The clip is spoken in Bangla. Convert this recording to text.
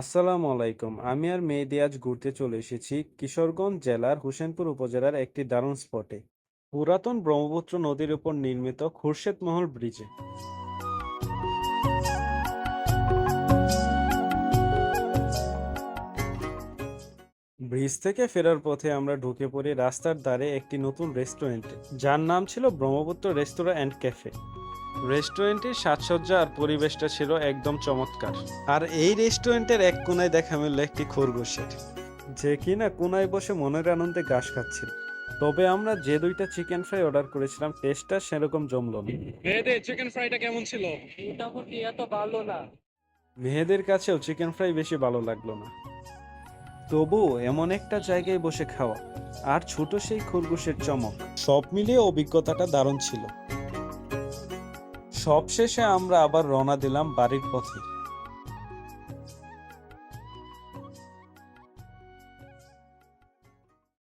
আসসালামু আলাইকুম। আমি আর মেহেদি আজ ঘুরতে চলে এসেছি কিশোরগঞ্জ জেলার হোসেনপুর উপজেলার একটি দারুণ স্পটে পুরাতন ব্রহ্মপুত্র নদীর উপর নির্মিত খুরশেদ মহল ব্রিজে। ব্রিজ থেকে ফেরার পথে আমরা ঢুকে পড়ি রাস্তার ধারে একটি নতুন রেস্টুরেন্টে যার নাম ছিল ব্রহ্মপুত্র রেস্তোরাঁ অ্যান্ড ক্যাফে। রেস্টুরেন্টের সাজসজ্জা আর পরিবেশটা ছিল একদম চমৎকার। আর এই রেস্টুরেন্টের এক কোনায় দেখা মিলল একটি খরগোশের যে কিনা কোনায় বসে মনের আনন্দে ঘাস খাচ্ছিল। তবে আমরা যে দুইটা চিকেন ফ্রাই অর্ডার করেছিলাম টেস্টটা সেরকম জমলো না। মেয়েদের চিকেন ফ্রাইটা কেমন ছিল? মোটামুটি এত ভালো না। মেয়েদের কাছেও চিকেন ফ্রাই বেশি ভালো লাগল না। তবুও এমন একটা জায়গায় বসে খাওয়া আর ছোট সেই খরগোশের চমক। সব মিলিয়ে অভিজ্ঞতাটা দারুণ ছিল। সবশেষে আমরা আবার রওনা দিলাম বাড়ির পথে।